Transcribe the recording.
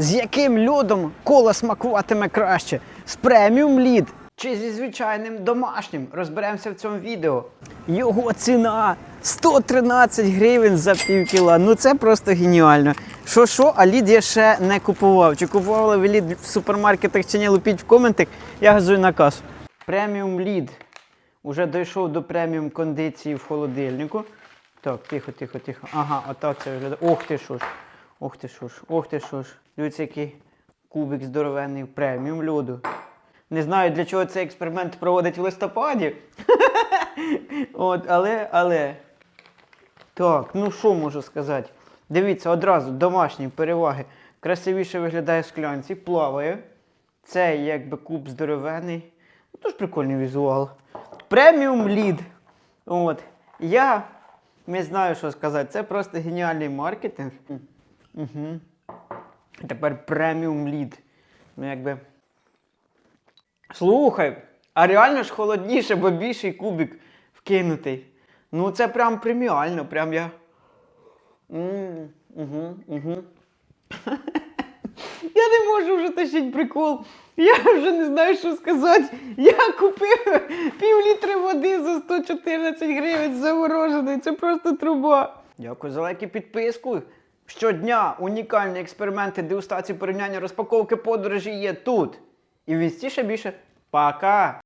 З яким льодом кола смакуватиме краще? З преміум лід чи зі звичайним домашнім? Розберемося в цьому відео. Його ціна 113 гривень за пів кіла. Ну це просто геніально. Що що, а лід я ще не купував. Чи купували ви лід в супермаркетах чи ні? Лупіть в коментах, я газую на касу. Преміум лід. Уже дійшов до преміум кондиції в холодильнику. Так, тихо, тихо, тихо. Ага, отак це виглядає. Ох ти що ж. Ох ти що ж, ох ти що ж. Дивіться, який кубик здоровенний преміум льоду. Не знаю, для чого цей експеримент проводить в листопаді. От, але, але. Так, ну що можу сказати? Дивіться, одразу домашні переваги. Красивіше виглядає в склянці, плаває. Це якби куб здоровений. Ну, Дуже прикольний візуал. Преміум лід. От. Я не знаю, що сказати. Це просто геніальний маркетинг. Угу. Тепер преміум лід. Ну, якби. Слухай, а реально ж холодніше, бо більший кубик вкинутий. Ну, це прям преміально, прям я. Угу, угу. Я не можу вже тащити прикол. Я вже не знаю, що сказати. Я купив пів літри води за 114 гривень замороженої. Це просто труба. Дякую за лайк і підписку. Щодня унікальні експерименти дегустації порівняння розпаковки подорожі є тут. І вістіше більше. Пока!